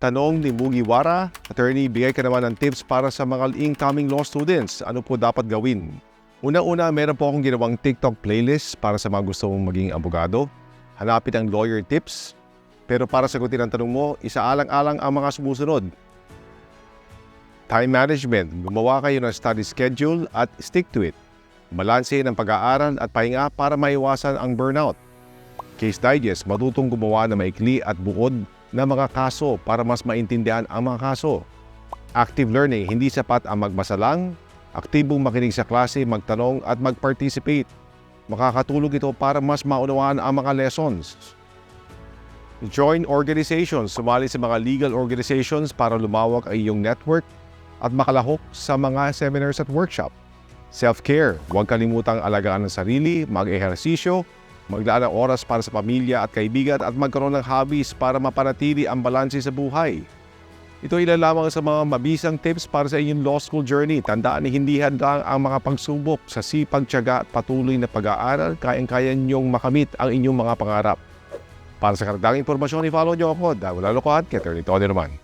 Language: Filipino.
tanong ni Mugiwara. Attorney, bigay ka naman ng tips para sa mga incoming law students. Ano po dapat gawin? Una-una, meron po akong ginawang TikTok playlist para sa mga gusto mong maging abogado. Hanapin ang lawyer tips. Pero para sagutin ang tanong mo, isaalang-alang ang mga sumusunod. Time management. Gumawa kayo ng study schedule at stick to it. Balansehin ang pag-aaral at pahinga para maiwasan ang burnout. Case Digest, matutong gumawa ng maikli at bukod na mga kaso para mas maintindihan ang mga kaso. Active learning, hindi sapat ang magbasa lang. Aktibong makinig sa klase, magtanong at mag-participate. Makakatulong ito para mas maunawaan ang mga lessons. Join organizations, sumali sa mga legal organizations para lumawak ang iyong network at makalahok sa mga seminars at workshop. Self-care, huwag kalimutang alagaan ang sarili, mag-ehersisyo, maglaan ng oras para sa pamilya at kaibigan at magkaroon ng hobbies para mapanatili ang balanse sa buhay. Ito ilan lamang sa mga mabisang tips para sa inyong law school journey. Tandaan na hindi handa ang mga pagsubok sa sipag, tiyaga at patuloy na pag-aaral, kayang-kaya niyong makamit ang inyong mga pangarap. Para sa karagdagang impormasyon, i-follow niyo ako, Dawala Lokohan, kay Attorney Tony Roman.